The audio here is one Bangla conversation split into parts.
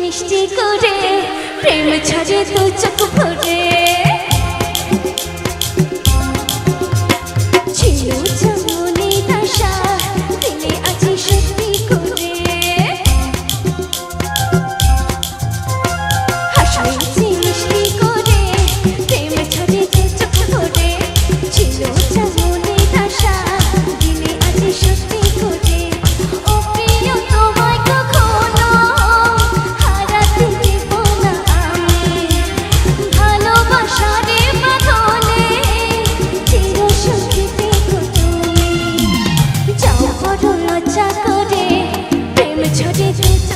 মিষ্টি করে প্রেম ছড়ে তো চোখ ভরে। you.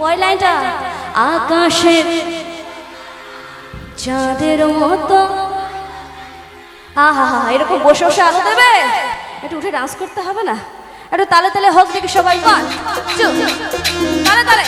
ওই লাইনটা আকাশের চাঁদের মতো আহা হা এরকম বসে বসে আলো দেবে একটু উঠে ডান্স করতে হবে না একটু তালে তালে হোক দেখি সবাই পান তালে তালে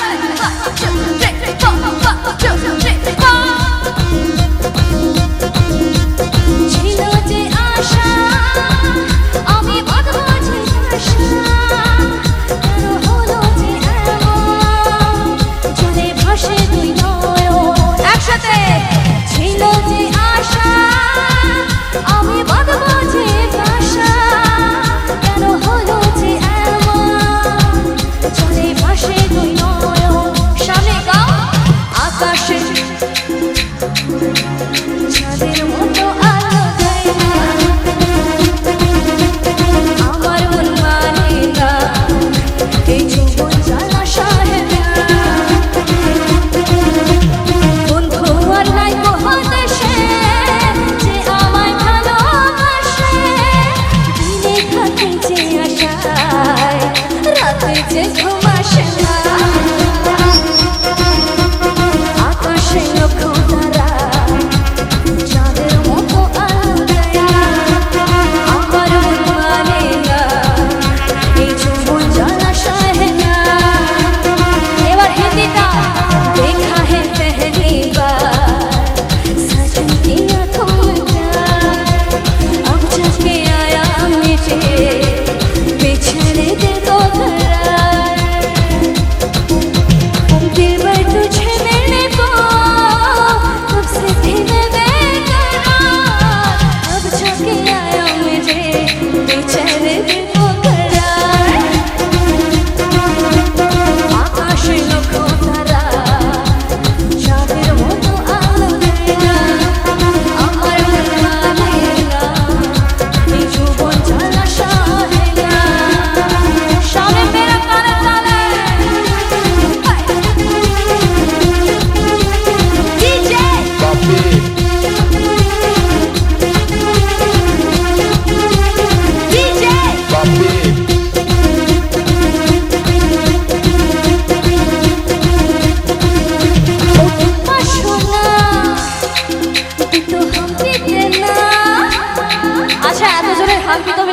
দেবে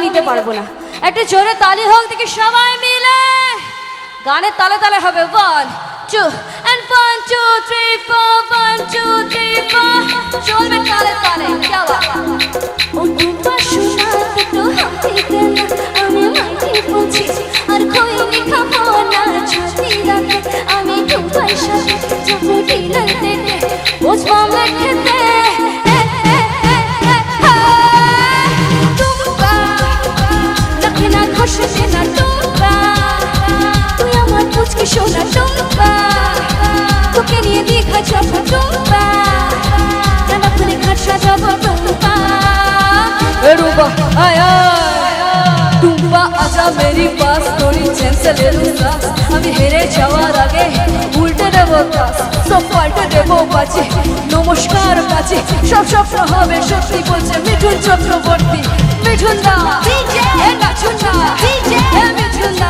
দিতে পারব না। একটা জোরে তালি হোক, দেখি সবাই মিলে। গানের তালে তালে হবে। বল two and one two three four three চলবে তালে তালে। আমি আর কই লেখা না ছাতি চম্পা কানা ফুলে ঘাট সাজাব টুম্পা রূপা আয়া টুম্পা আজা মেরি পাস তোরি চেন্সে লে লুসাস আমি হেরে যাওয়ার আগে উল্টে দেব ক্লাস সব পাল্টে দেব বাজে নমস্কার বাজে। সব স্বপ্ন হবে সত্যি বলছে মিঠুন চক্রবর্তী। মিঠুন না। হে না হে না।